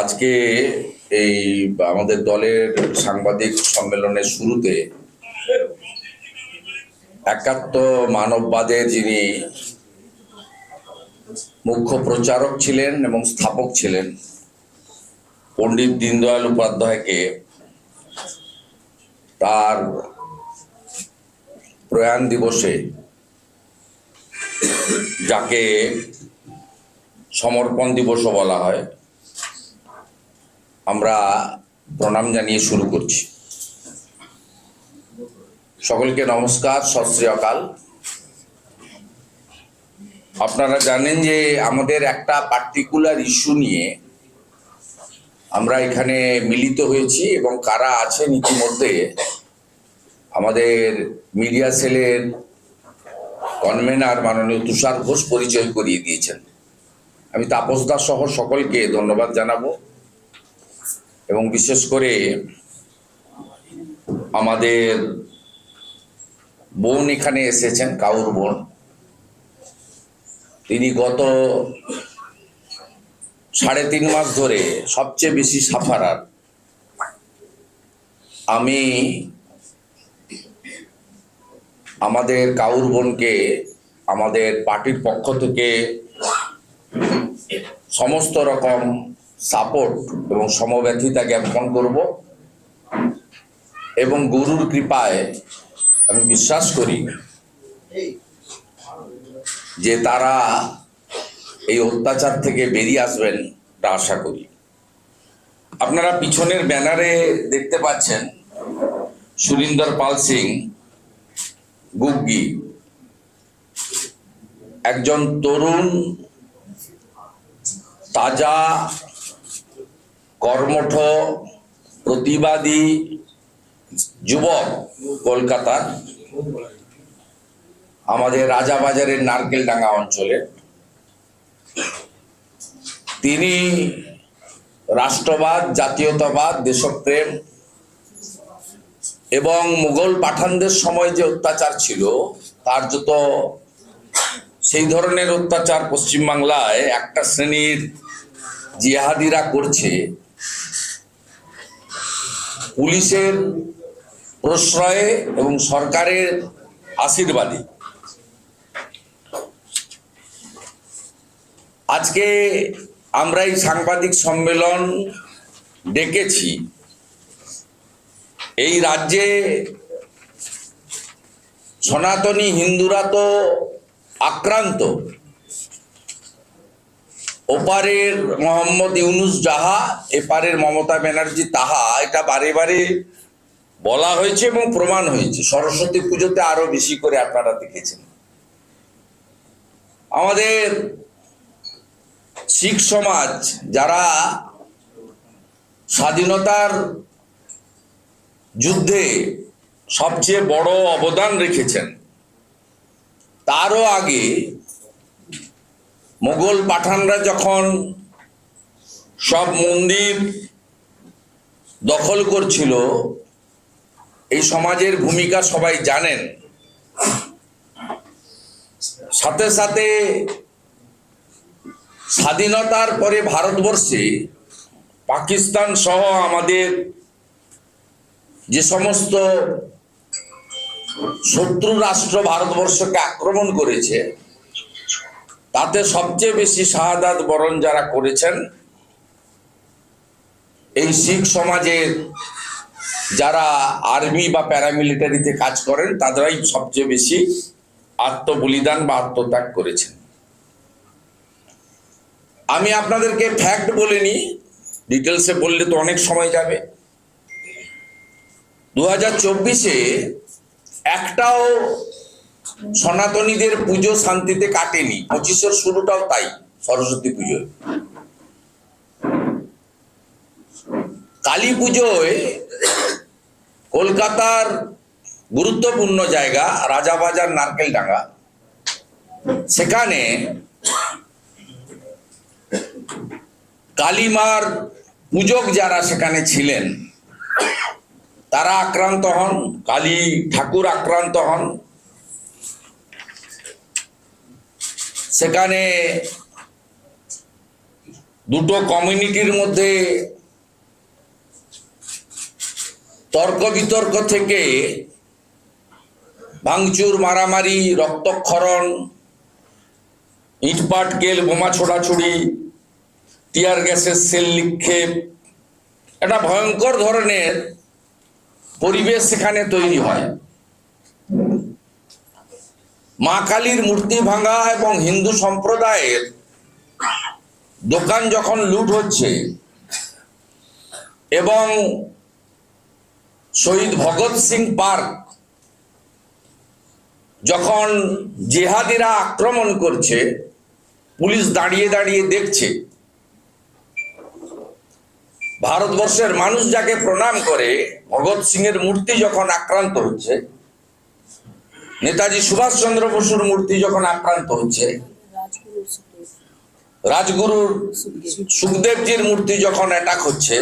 আজকে এই আমাদের দলের সাংবাদিক সম্মেলনের শুরুতে একাত্ম মানববাদের যিনি মুখ্য প্রচারক ছিলেন এবং স্থাপক ছিলেন, পণ্ডিত দীনদয়াল উপাধ্যায়কে তার প্রয়াণ দিবসে যাকে সমর্পণ দিবসও বলা হয়। আমরা প্রণাম জানিয়ে শুরু করছি। সকলকে নমস্কার সশ্রী শ্রী অকাল। আপনারা জানেন যে আমাদের একটা পার্টিকুলার ইস্যু নিয়ে আমরা এখানে মিলিত হয়েছি এবং কারা আছেন ইতিমধ্যে আমাদের মিডিয়া সেলের কনভেনার মাননীয় তুষার ঘোষ পরিচয় করিয়ে দিয়েছেন। আমি তাপস দাস সহ সকলকে ধন্যবাদ জানাব। এবং বিশেষ করে আমাদের বোন এখানে এসেছেন, কাউর বোন। তিনি গত সাড়ে তিন মাস ধরে সবচেয়ে বেশি সাফারার। আমি আমাদের কাউর বোনকে, আমাদের পার্টির পক্ষ থেকে সমস্ত রকম সাপোর্ট এবং সমব্যথিতা জ্ঞাপন করব। এবং গুরুর কৃপায় আমি বিশ্বাস করি যে তারা এই অত্যাচার থেকে বেরিয়ে আসবেন তা আশা করি। আপনারা পিছনের ব্যানারে দেখতে পাচ্ছেন সুরিন্দর পাল সিং, গুগ্গি। একজন তরুণ, তাজা কর্মঠ, প্রতিবাদী যুবক কলকাতার আমাদের রাজাবাজারের নারকেলডাঙ্গা অঞ্চলে। তিনি রাষ্ট্রবাদ, জাতীয়তাবাদ, দেশপ্রেম এবং মুঘল পাঠানদের সময় যে অত্যাচার ছিল, তার যত সেই ধরনের অত্যাচার পশ্চিমবাংলায় একটা শ্রেণির জিহাদিরা করছে পুলিশের প্রশ্রয়ে এবং সরকারের আশীর্বাদে। আজকে আমরা এই সাংবাদিক সম্মেলন ডেকেছি। এই রাজ্যে সনাতনী হিন্দুরা তো আক্রান্ত। ওপারের মোহাম্মদ ইউনুস যাহা, এপারের মমতা ব্যানার্জি তাহা, এটা বারে বারে বলা হয়েছে এবং প্রমাণ হয়েছে। সরস্বতী পুজোতে আরও বেশি করে আপনারা দেখেছেন। আমাদের শিখ সমাজ যারা স্বাধীনতার যুদ্ধে সবচেয়ে বড় অবদান রেখেছেন, তারও আগে মোগল পাঠানরা যখন সব মন্দির দখল করছিল, এই সমাজের ভূমিকা সবাই জানেন। সাথে সাথে স্বাধীনতার পরে ভারতবর্ষে পাকিস্তান সহ আমাদের যে সমস্ত শত্রু রাষ্ট্র ভারতবর্ষকে আক্রমণ করেছে তাতে সবচেয়ে বেশি শাহাদাত বরণ যারা করেছেন, এই শিখ সমাজের যারা আর্মি বা প্যারামিলিটারিতে কাজ করেন, তাদেরাই সবচেয়ে বেশি আত্মবলিদান বা আত্মত্যাগ করেছেন। আমি আপনাদেরকে ফ্যাক্ট বলিনি ডিটেলসে বললে তো অনেক সময় যাবে। দু হাজার চব্বিশে একটাও সনাতনীদের পুজো শান্তিতে কাটেনি। পঁচিশের শুরুটাও তাই, সরস্বতী পুজোয়। কালী পুজোয় কলকাতার গুরুত্বপূর্ণ জায়গা রাজাবাজার নারকেলডাঙ্গা সেখানে কালীমার পূজক যারা সেখানে ছিলেন, তারা আক্রান্ত হন, কালী ঠাকুর আক্রান্ত হন। সেখানে দুটো কমিউনিটির মধ্যে তর্ক বিতর্ক থেকে ভাঙচুর, মারামারি, রক্তক্ষরণ, ইটপাট, গেল, বোমা ছোড়াছুড়ি, টিয়ার গ্যাসের সেল নিক্ষেপ, একটা ভয়ঙ্কর ধরনের পরিবেশ সেখানে তৈরি হয়। মা কালীর মূর্তি ভাঙা এবং হিন্দু সম্প্রদায়ের দোকান যখন লুট হচ্ছে এবং শহীদ ভগৎ সিং পার্ক যখন জেহাদিরা আক্রমণ করছে, পুলিশ দাঁড়িয়ে দাঁড়িয়ে দেখছে, ভারতবর্ষের মানুষ যাকে প্রণাম করে, ভগৎ সিং এর মূর্তি যখন আক্রান্ত হচ্ছে নেতাজি সুভাষ চন্দ্র বসুর মূর্তি যখন আক্রান্ত হচ্ছে রাজগুরুর সুখদেবজির মূর্তি যখন অ্যাটাক হচ্ছে